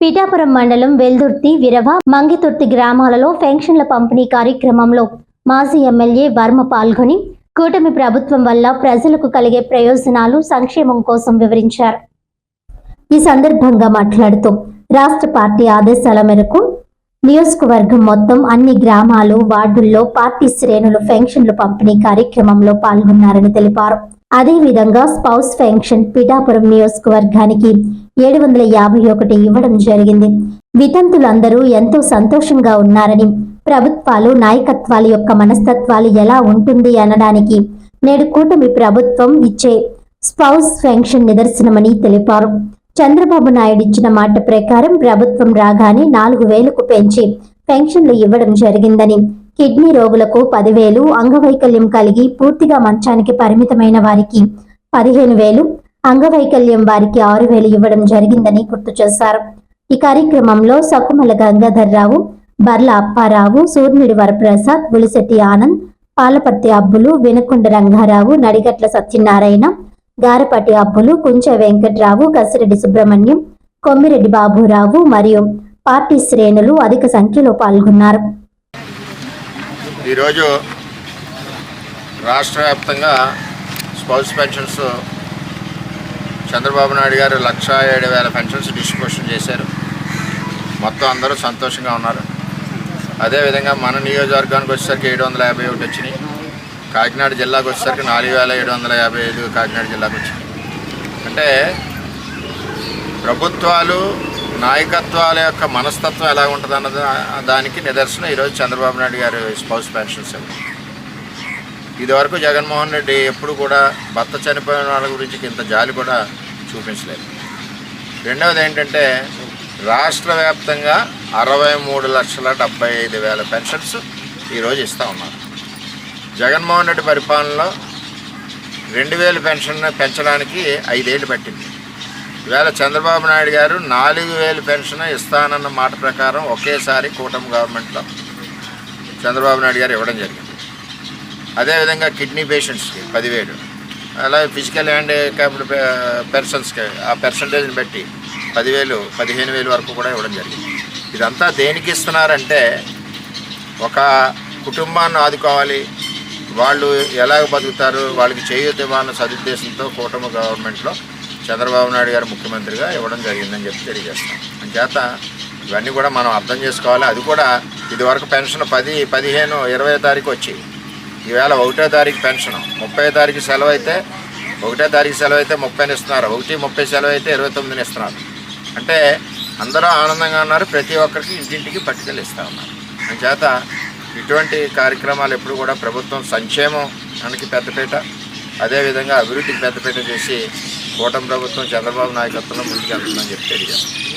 పిఠాపురం మండలం వెల్దుర్తి విరవ మంగితుర్తి గ్రామాలలో పెన్షన్ల పంపిణీ కార్యక్రమంలో మాజీ ఎమ్మెల్యే వర్మ పాల్గొని కూటమి ప్రభుత్వం వల్ల ప్రజలకు కలిగే ప్రయోజనాలు సంక్షేమం కోసం వివరించారు. ఈ సందర్భంగా మాట్లాడుతూ రాష్ట్ర పార్టీ ఆదేశాల మేరకు నియోజకవర్గం మొత్తం అన్ని గ్రామాలు వార్డుల్లో పార్టీ శ్రేణులు పెన్షన్లు పంపిణీ కార్యక్రమంలో పాల్గొన్నారని తెలిపారు. అదేవిధంగా స్పౌస్ పెన్షన్ పిఠాపురం నియోజకవర్గానికి ఏడు వందల యాభై ఒకటి ఇవ్వడం జరిగింది. వితంతులందరూ ఎంతో సంతోషంగా ఉన్నారని ప్రభుత్వాలు నాయకత్వాల యొక్క మనస్తత్వాలు ఎలా ఉంటుంది అనడానికి నేడు కూటమి ప్రభుత్వం ఇచ్చే స్పౌస్ పెన్షన్ నిదర్శనమని తెలిపారు. చంద్రబాబు నాయుడు ఇచ్చిన మాట ప్రకారం ప్రభుత్వం రాగానే నాలుగు వేలకు పెంచి పెన్షన్లు ఇవ్వడం జరిగిందని కిడ్నీ రోగులకు పదివేలు అంగవైకల్యం కలిగి పూర్తిగా మంచానికి పరిమితమైన వారికి పదిహేను వేలు అంగవైకల్యం వారికి ఆరు వేలు ఇవ్వడం జరిగిందని గుర్తు చేశారు. ఈ కార్యక్రమంలో సకుమల గంగాధర్రావు బర్ల అప్పారావు సూర్యుడి వరప్రసాద్ బులిశెట్టి ఆనంద్ పాలపర్తి అబ్బులు వినకొండ రంగారావు నడిగట్ల సత్యనారాయణ గారపాటి అబ్బులు కుంచ వెంకట్రావు కసిరెడ్డి సుబ్రహ్మణ్యం కొమ్మిరెడ్డి బాబురావు మరియు పార్టీ శ్రేణులు అధిక సంఖ్యలో పాల్గొన్నారు. ఈరోజు రాష్ట్ర వ్యాప్తంగా స్పౌస్ పెన్షన్స్ చంద్రబాబు నాయుడు గారు లక్ష ఏడు వేల పెన్షన్స్ డిస్ట్రిబ్యూషన్ చేశారు. మొత్తం అందరూ సంతోషంగా ఉన్నారు. అదేవిధంగా మన నియోజకవర్గానికి వచ్చేసరికి ఏడు వందల యాభై ఒకటి వచ్చినాయి. కాకినాడ జిల్లాకు వచ్చేసరికి నాలుగు వేల ఏడు వందల యాభై ఐదు కాకినాడ జిల్లాకు వచ్చినాయి. అంటే ప్రభుత్వాలు నాయకత్వాల యొక్క మనస్తత్వం ఎలా ఉంటుంది అన్నది దానికి నిదర్శనం ఈరోజు చంద్రబాబు నాయుడు గారు స్పౌస్ పెన్షన్స్. ఇదివరకు జగన్మోహన్ రెడ్డి ఎప్పుడు కూడా భర్త చనిపోయిన వాళ్ళ గురించి ఇంత జాలి కూడా చూపించలేదు. రెండవది ఏంటంటే రాష్ట్ర వ్యాప్తంగా అరవై మూడు లక్షల డెబ్బై ఐదు వేల పెన్షన్స్ ఈరోజు ఇస్తూ ఉన్నారు. జగన్మోహన్ రెడ్డి పరిపాలనలో రెండు వేలు పెన్షన్ పెంచడానికి ఐదేళ్ళు పట్టింది. ఈవేళ చంద్రబాబు నాయుడు గారు నాలుగు వేలు పెన్షన్ ఇస్తానన్న మాట ప్రకారం ఒకేసారి కూటమి గవర్నమెంట్లో చంద్రబాబు నాయుడు గారు ఇవ్వడం జరిగింది. అదేవిధంగా కిడ్నీ పేషెంట్స్కి పదివేలు. అలాగే ఫిజికల్ అండ్ క్యాపిటల్ పర్సన్స్కి ఆ పర్సంటేజ్ని బట్టి పదివేలు పదిహేను వేలు వరకు కూడా ఇవ్వడం జరిగింది. ఇదంతా దేనికి ఇస్తున్నారంటే ఒక కుటుంబాన్ని ఆదుకోవాలి. వాళ్ళు ఎలాగ బతుకుతారు వాళ్ళకి చేయొద్దు ఇవ్వాలన్న సదుద్దేశంతో కూటమి గవర్నమెంట్లో చంద్రబాబు నాయుడు గారు ముఖ్యమంత్రిగా ఇవ్వడం జరిగిందని చెప్పి తెలియజేస్తాం అంచేత ఇవన్నీ కూడా మనం అర్థం చేసుకోవాలి. అది కూడా ఇదివరకు పెన్షన్ పది పదిహేను ఇరవై తారీఖు వచ్చి ఈవేళ ఒకటో తారీఖు పెన్షన్. ముప్పై తారీఖు సెలవు అయితే ఒకటో తారీఖు సెలవు అయితే ముప్పైని ఇస్తున్నారు. ఒకటి ముప్పై సెలవు అయితే ఇరవై తొమ్మిదిని ఇస్తున్నారు. అంటే అందరూ ఆనందంగా ఉన్నారు. ప్రతి ఒక్కరికి ఇంటింటికి పట్టికలు ఇస్తూ ఉన్నారు. అంచేత ఇటువంటి కార్యక్రమాలు ఎప్పుడు కూడా ప్రభుత్వం సంక్షేమం మనకి పెద్దపీట అదేవిధంగా అభివృద్ధికి పెద్దపీట చేసి కూటమి ప్రభుత్వం చంద్రబాబు నాయకత్వంలో ముందుకు వెళ్తుందని చెప్పి తెలియజేస్తాం